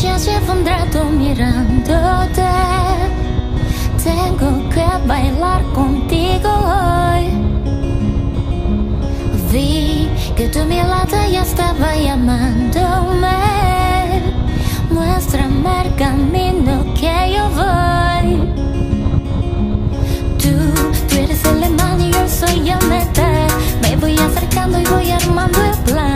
se un rato mirándote. Tengo que bailar contigo hoy. Vi que tu mirada ya estaba llamándome. Muéstrame el camino que yo voy. Tú, tú eres el alemán y yo soy el metal. Me voy acercando y voy armando el plan.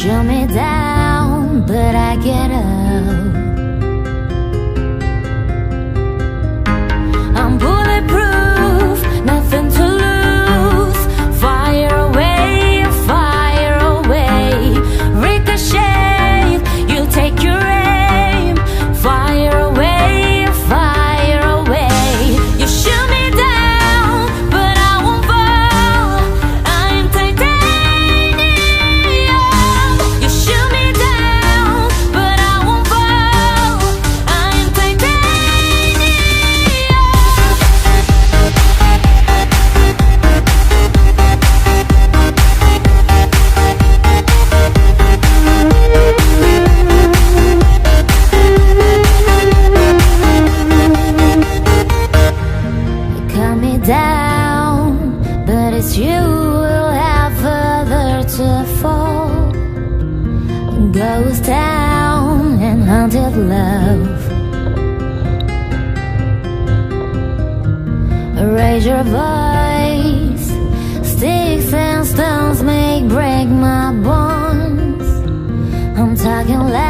Shut me down, but I get up. looking like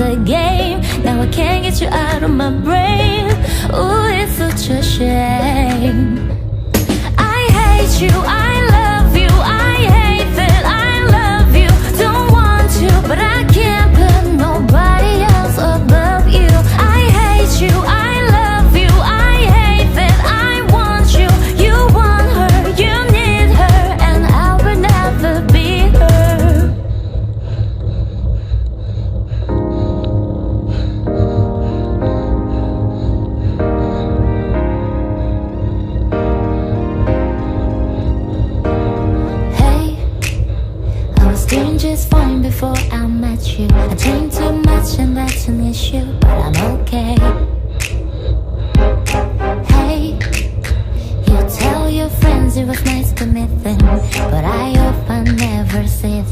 a game. Now I can't get you out of my brain. Ooh, it's such a shame. I hate you, I but I hope I never see